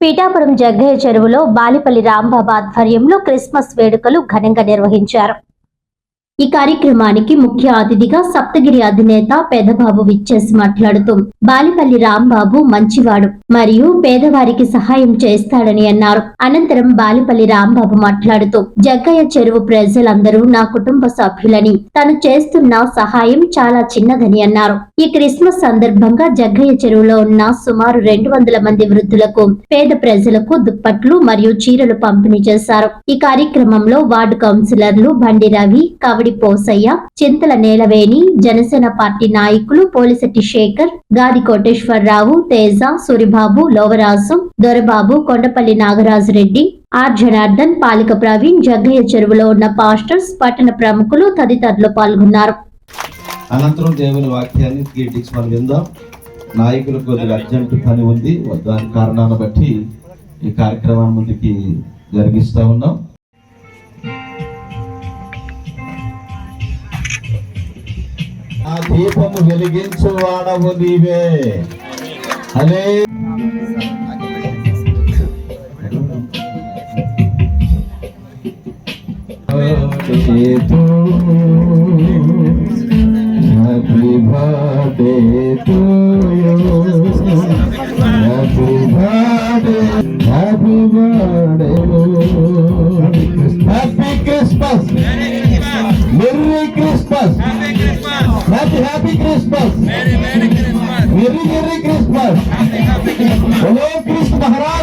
పీఠాపురం జగ్గయ్య చెరువులో బాలిపల్లి రాంబాబు ఆధ్వర్యంలో క్రిస్మస్ వేడుకలు ఘనంగా నిర్వహించారు. ఈ కార్యక్రమానికి ముఖ్య అతిథిగా సప్తగిరి అధినేత పెదబాబు విచ్చేసి మాట్లాడుతూ బాలిపల్లి రాంబాబు మంచివాడు మరియు పేదవారికి సహాయం చేస్తాడని అన్నారు. అనంతరం బాలిపల్లి రాంబాబు మాట్లాడుతూ జగ్గయ్య చెరువు ప్రజలందరూ నా కుటుంబ సభ్యులని తను చేస్తున్న సహాయం చాలా చిన్నదని అన్నారు. ఈ క్రిస్మస్ సందర్భంగా జగ్గయ్య చెరువులో ఉన్న సుమారు రెండు వందల మంది వృద్ధులకు పేద ప్రజలకు దుప్పట్లు మరియు చీరలు పంపిణీ చేశారు. ఈ కార్యక్రమంలో వార్డు కౌన్సిలర్లు బండి రవి కవడి పోసయ్య చింతల నేలవేణి జనసేన పార్టీ నాయకులు పోలిశెట్టి శేఖర్ గాది కోటేశ్వరరావు తేజ సూరిబాబు లోవరాజు దొరబాబు కొండపల్లి నాగరాజు రెడ్డి ఆర్ జనార్దన్ పాలిక ప్రవీణ్ జగ్గయ్య చెరువులో ఉన్న పాస్టర్స్ పట్టణ ప్రముఖులు తదితరులు పాల్గొన్నారు. అనంతరం దేవుని వాక్యాన్ని త్రీ టిక్స్ మనం విందాం. నాయకులకు కొద్దిగా అర్జెంట్ పని ఉంది. దాని కారణాన్ని బట్టి ఈ కార్యక్రమాన్ని ముందుకి జరిగిస్తూ ఉన్నాం. దీపము వెలిగించు వాడవు నీవే అలే Happy birthday to you. Happy birthday, happy Happy Christmas. Merry, Merry Christmas. Merry, Merry Christmas. Happy, Happy Christmas. Hello, Christ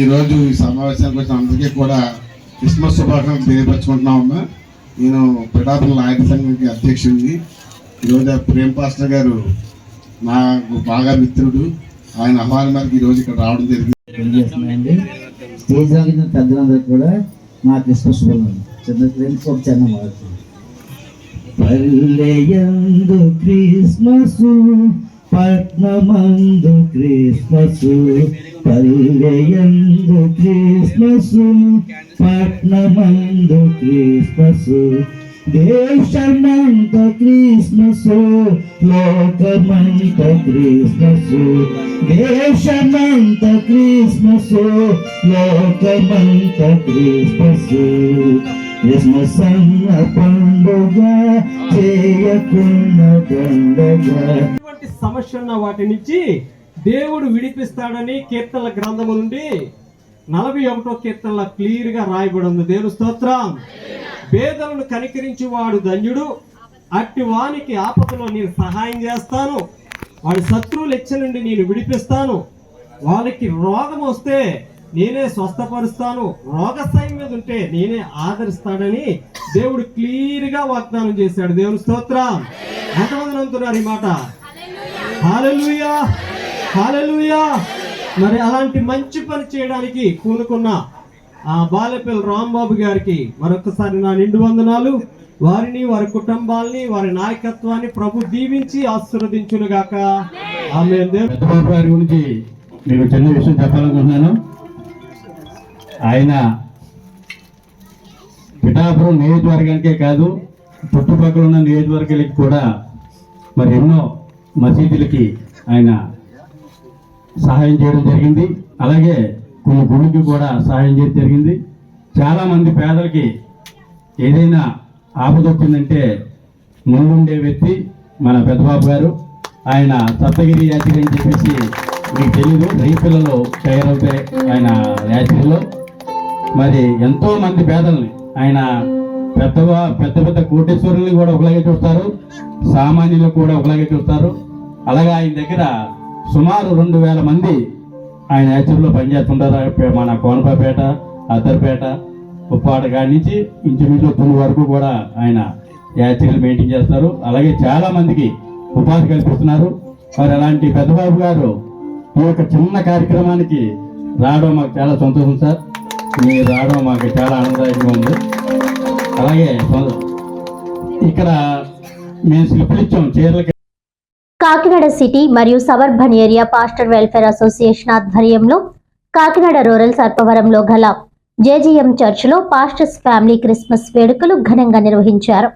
ఈరోజు ఈ రోజు సమావేశానికి వచ్చిన అందరికీ కూడా క్రిస్మస్ శుభాకాంక్షలు తెలియపరచుకుంటున్నామమ్మా నేను పిఠాపురం నాయక సంఘానికి అధ్యక్షుడిని. ఈరోజు ఆ ప్రేమ్ పాస్టర్ గారు నాకు బాగా మిత్రుడు. ఆయన ఆహ్వానం మేరకు ఈరోజు ఇక్కడ రావడం జరిగింది. స్టేజ్ ఆగిన పెద్దలందరికీ కూడా నా క్రిస్మస్ శుభాలు చిన్న ఫ్రెండ్స్ ఒక చిన్న మాట. పల్లెయందు క్రిస్మస్ పట్నమందు క్రిస్మస్. పల్లెయందు క్రిస్మస్ పట్నమందు క్రిస్మస్ దేశమంత క్రిస్మస్ లోకమంత క్రిస్మస్ దేశమంత క్రిస్మస్ లోకమంత క్రిస్మస్ క్రిస్మస్ అన్న పండుగ చేయకున్న పండుగ. సమస్య ఉన్న వాటి నుంచి దేవుడు విడిపిస్తాడని కీర్తనల గ్రంథము నుండి నలభై ఒకటో కీర్తనలో క్లియర్గా రాయబడి ఉంది దేవుని స్తోత్రం. పేదలను కనికరించి వాడు ధన్యుడు. అట్టి వానికి ఆపదలో నేను సహాయం చేస్తాను. వాడి శత్రువులు ఇచ్చ నుండి నేను విడిపిస్తాను. వాళ్ళకి రోగం వస్తే నేనే స్వస్థపరుస్తాను. రోగ మీద ఉంటే నేనే ఆదరిస్తాడని దేవుడు క్లియర్గా వాగ్దానం చేశాడు. దేవుని స్తోత్రం. ఎంతమంది నమ్ముతున్నారు ఈ మాట? Hallelujah hallelujah. మరి అలాంటి మంచి పని చేయడానికి కూనుకున్న ఆ బాలపల్లి రాంబాబు గారికి మరొకసారి నా నిండు వందనాలు. వారిని వారి కుటుంబాల్ని వారి నాయకత్వాన్ని ప్రభు దీవించి ఆశీర్వదించునుగాక. ఆమె గారి గురించి మీకు చిన్న విషయం చెప్పాలనుకుంటున్నాను. ఆయన పిఠాపురం నియోజకవర్గానికే కాదు చుట్టుపక్కల ఉన్న నియోజకవర్గాలకి కూడా మరి ఎన్నో మసీదులకి ఆయన సహాయం చేయడం జరిగింది. అలాగే కొన్ని గుళ్ళకి కూడా సహాయం చేయడం జరిగింది. చాలామంది పేదలకి ఏదైనా ఆపద వచ్చిందంటే ముందుండే వ్యక్తి మన పెద్దబాబు గారు. ఆయన సప్తగిరి యాత్రి అని చెప్పేసి మీకు తెలియదు రైతులలో తయారవుతాయి ఆయన యాత్రిలో మరి ఎంతో మంది పేదల్ని ఆయన పెద్దవా పెద్ద పెద్ద కోటేశ్వరుల్ని కూడా ఒకలాగే చూస్తారు. సామాన్యులు కూడా ఒకలాగే చూస్తారు. అలాగే ఆయన దగ్గర సుమారు రెండు వేల మంది ఆయన యాచర్లో పనిచేస్తుంటారు. మన కోనపేట అద్దరిపేట ఉప్పాట కాడి నుంచి ఇంచుమించు తుని వరకు కూడా ఆయన యాచరీలు మెయింటైన్ చేస్తారు. అలాగే చాలా మందికి ఉపాధి కల్పిస్తున్నారు. మరి అలాంటి పెద్దబాబు గారు ఈ యొక్క చిన్న కార్యక్రమానికి రావడం మాకు చాలా సంతోషం సార్. మీరు రావడం మాకు చాలా ఆనందదాయకంగా ఉంది. అలాగే ఇక్కడ మేము స్లిప్లు ఇచ్చాం చీరలకి కాకినాడ సిటీ మరియు suburban area pastor welfare association ఆధ్వర్యంలో కాకినాడ రూరల్ సర్పవరంలో గల జేజీఎం చర్చిలో పాస్టర్స్ ఫ్యామిలీ క్రిస్మస్ వేడుకలు ఘనంగా నిర్వహించారు.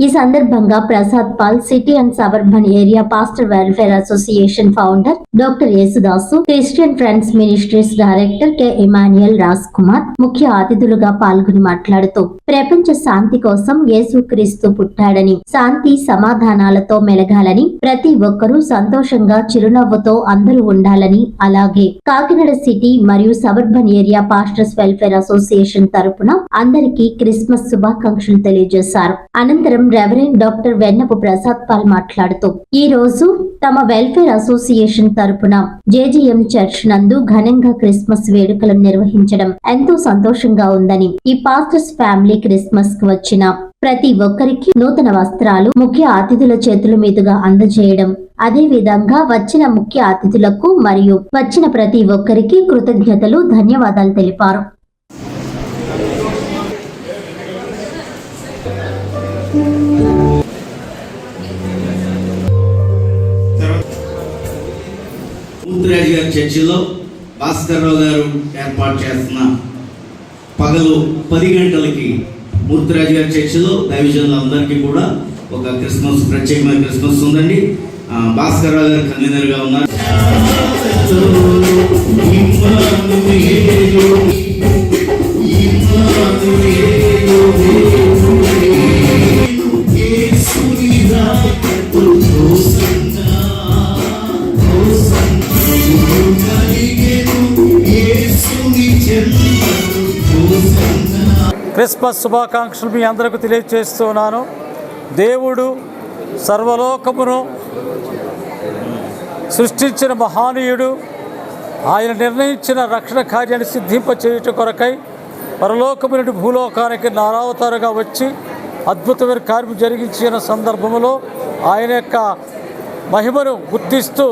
ఈ సందర్భంగా Prasad Paul city and suburban area pastor welfare association founder doctor Yesudasu Christian friends ministries director K Emmanuel Raj Kumar ముఖ్య అతిథులుగా పాల్గొని మాట్లాడుతూ ప్రపంచ శాంతి కోసం యేసుక్రీస్తు పుట్టాడని శాంతి సమాధానాలతో మెలగాలని ప్రతి ఒక్కరూ సంతోషంగా చిరునవ్వుతో అందరూ ఉండాలని అలాగే కాకినాడ సిటీ మరియు suburban area pastors welfare association తరపున అందరికీ క్రిస్మస్ శుభాకాంక్షలు తెలియజేశారు. అనంతరం reverend doctor Vennapu Prasad Paul మాట్లాడుతూ ఈ రోజు తమ వెల్ఫేర్ అసోసియేషన్ తరపున జేజీఎం చర్చ్ నందు ఘనంగా క్రిస్మస్ వేడుకలను నిర్వహించడం ఎంతో సంతోషంగా ఉందని ఈ పాస్టర్స్ ఫ్యామిలీ క్రిస్మస్కు వచ్చిన ప్రతి ఒక్కరికి నూతన వస్త్రాలు ముఖ్య అతిథుల చేతుల మీదుగా అందజేయడం అదే విధంగా వచ్చిన ముఖ్య అతిథులకు మరియు వచ్చిన ప్రతి ఒక్కరికి కృతజ్ఞతలు ధన్యవాదాలు తెలిపారు. మూర్తిరాజు గారి చర్చిలో భాస్కర్రావు గారు ఏర్పాటు చేస్తున్న పగలు పది గంటలకి మూర్తిరాజు గారి చర్చిలో దైవజనులందరికీ కూడా ఒక క్రిస్మస్ ప్రత్యేకమైన క్రిస్మస్ ఉందండి. ఆ, భాస్కర్రావు గారు కన్వీనర్గా ఉన్నారు. క్రిస్మస్ శుభాకాంక్షలు మీ అందరికీ తెలియజేస్తున్నాను దేవుడు సర్వలోకమును సృష్టించిన మహానీయుడు. ఆయన నిర్ణయించిన రక్షణ కార్యాన్ని సిద్ధింప చేయుట కొరకై పరలోకమునుడి భూలోకానికి నారావతారుగా వచ్చి అద్భుతమైన కార్యం జరిగించిన సందర్భంలో ఆయన యొక్క మహిమను గుర్తిస్తూ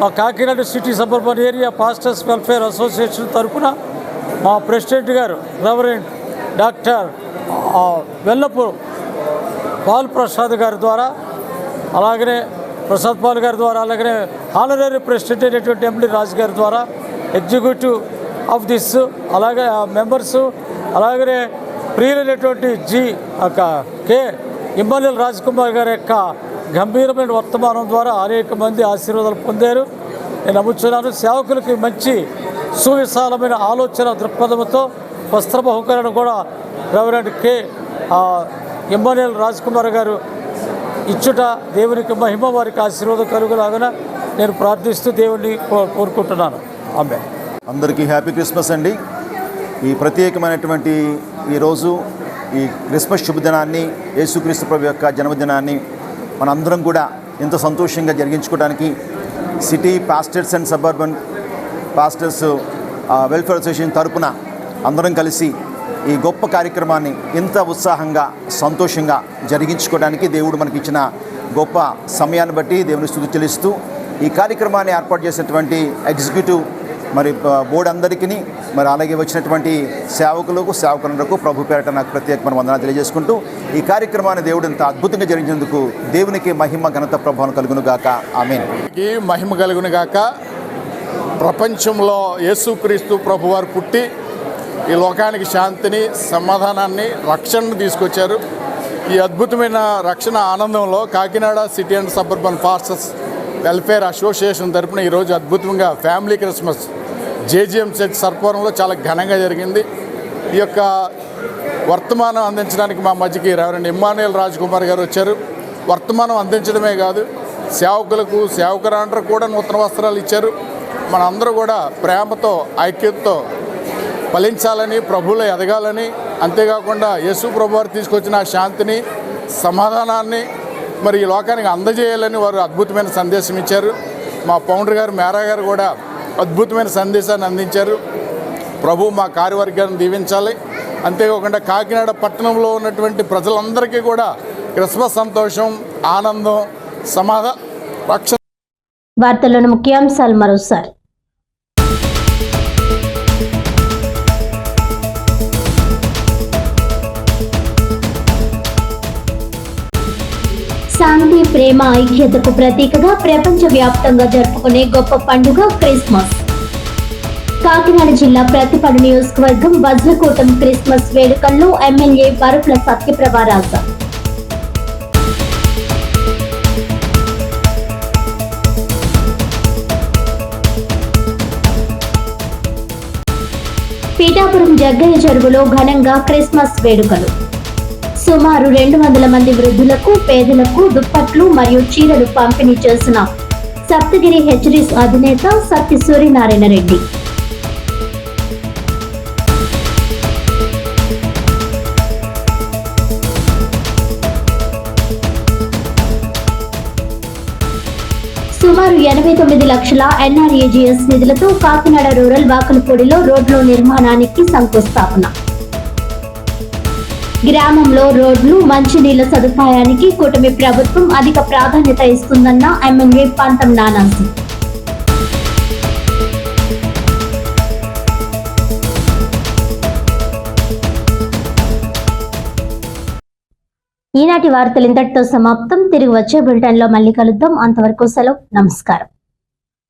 మా Kakinada city suburban area pastors welfare association తరఫున మా ప్రెసిడెంట్ గారు reverend doctor Vellapu Paul Prasad గారి ద్వారా అలాగనే ప్రసాద్ పాల్ గారి ద్వారా అలాగనే హానరీ ప్రెసిడెంట్ అయినటువంటి ఎంపీ రాజు గారి ద్వారా ఎగ్జిక్యూటివ్ ఆఫ్ దిస్ అలాగే మెంబర్స్ అలాగనే ప్రియులైనటువంటి జి ఒక కే ఇమ్మనిల్ రాజ్ కుమార్ గారి యొక్క గంభీరమైన వర్తమానం ద్వారా అనేక మంది ఆశీర్వాదాలు పొందారు. నేను నమ్ముచున్నాను సేవకులకి మంచి సువిశాలమైన ఆలోచన దృక్పథంతో వస్త్ర బహుకరణ కూడా reverend K Emmanuel Raj Kumar గారు ఇచ్చుట దేవునికి మహిమ వారికి ఆశీర్వాదం కలుగులాగా నేను ప్రార్థిస్తూ దేవుణ్ణి కో- కోరుకుంటున్నాను. ఆమె అందరికీ హ్యాపీ క్రిస్మస్ అండి. ఈ ప్రత్యేకమైనటువంటి ఈరోజు ఈ క్రిస్మస్ శుభదినాన్ని యేసుక్రీస్తు ప్రభు యొక్క జన్మదినాన్ని మనందరం కూడా ఎంతో సంతోషంగా జరిగించుకోవడానికి city pastors and suburban pastors ఆ, వెల్ఫేర్ అసోసియేషన్ తరపున అందరం కలిసి ఈ గొప్ప కార్యక్రమాన్ని ఇంత ఉత్సాహంగా సంతోషంగా జరిగించుకోవడానికి దేవుడు మనకి ఇచ్చిన గొప్ప సమయాన్ని బట్టి దేవుని స్థుతి చెల్లిస్తూ ఈ కార్యక్రమాన్ని ఏర్పాటు చేసినటువంటి ఎగ్జిక్యూటివ్ మరి బోర్డు అందరికీ మరి అలాగే వచ్చినటువంటి సేవకులకు సేవకులకు ప్రభు పేరట నాకు ప్రత్యేకమైన వందనాలు తెలియజేసుకుంటూ ఈ కార్యక్రమాన్ని దేవుడు ఇంత అద్భుతంగా జరిగినందుకు దేవునికి మహిమ ఘనత ప్రభావం కలుగును గాక. ఈ మహిమ కలుగును గాక. ప్రపంచంలో యేసుక్రీస్తు ప్రభువారు పుట్టి ఈ లోకానికి శాంతిని సమాధానాన్ని రక్షణను తీసుకొచ్చారు. ఈ అద్భుతమైన రక్షణ ఆనందంలో Kakinada city and suburban pastors welfare association తరపున ఈరోజు అద్భుతంగా ఫ్యామిలీ క్రిస్మస్ జేజీఎం సెట్ సర్పవరంలో చాలా ఘనంగా జరిగింది. ఈ యొక్క వర్తమానం అందించడానికి మా మధ్యకి రెవరెండ్. ఇమ్మానుయల్ రాజ్ కుమార్ గారు వచ్చారు. వర్తమానం అందించడమే కాదు సేవకులకు సేవకురాండ్రకు కూడా నూతన వస్త్రాలు ఇచ్చారు. మనందరూ కూడా ప్రేమతో ఐక్యతతో ఫలించాలని ప్రభువులు ఎదగాలని అంతేకాకుండా యేసు ప్రభు వారు తీసుకొచ్చిన శాంతిని సమాధానాన్ని మరి ఈ లోకానికి అందజేయాలని వారు అద్భుతమైన సందేశం ఇచ్చారు. మా పౌండర్ గారు మేరా గారు కూడా అద్భుతమైన సందేశాన్ని అందించారు. ప్రభు మా కార్యవర్గాన్ని దీవించాలి. అంతేకాకుండా కాకినాడ పట్టణంలో ఉన్నటువంటి ప్రజలందరికీ కూడా క్రిస్మస్ సంతోషం ఆనందం సమాధా రక్షణ వార్తలను ముఖ్యాంశాలు మరోసారి. ప్రేమ ఐక్యతకు ప్రతీకగా ప్రపంచ వ్యాప్తంగా జరుపుకునే గొప్ప పండుగ క్రిస్మస్. కాకినాడ జిల్లా ప్రతిపడు నియోజకవర్గం వజ్రకూటం క్రిస్మస్ వేడుకల్లో ఎమ్మెల్యే బరుపుల సత్యప్రభారాజు. పీఠాపురం జగ్గయ్య చెరువులో ఘనంగా క్రిస్మస్ వేడుకలు. సుమారు రెండు వందల మంది వృద్ధులకు పేదలకు దుప్పట్లు మరియు చీరలు పంపిణీ చేసిన సప్తగిరి హెచ్డిస్ అధినేత సత్య సూర్యనారాయణ రెడ్డి. సుమారు ఎనభై తొమ్మిది లక్షల ఎన్ఆర్ఏజిఎస్ నిధులతో కాకినాడ రూరల్ వాకలపూడిలో రోడ్ల నిర్మాణానికి శంకుస్థాపన. గ్రామంలో రోడ్లు మంచినీళ్ళ సదుపాయానికి కూటమి ప్రభుత్వం అధిక ప్రాధాన్యత ఇస్తుందన్న ఎమ్మెల్యే పంతం నానాసి ఈనాటి వార్తలు ఇంతటితో సమాప్తం. తిరిగి వచ్చే బులెటిన్లో మళ్ళీ కలుద్దాం. అంతవరకు సెలవు. నమస్కారం.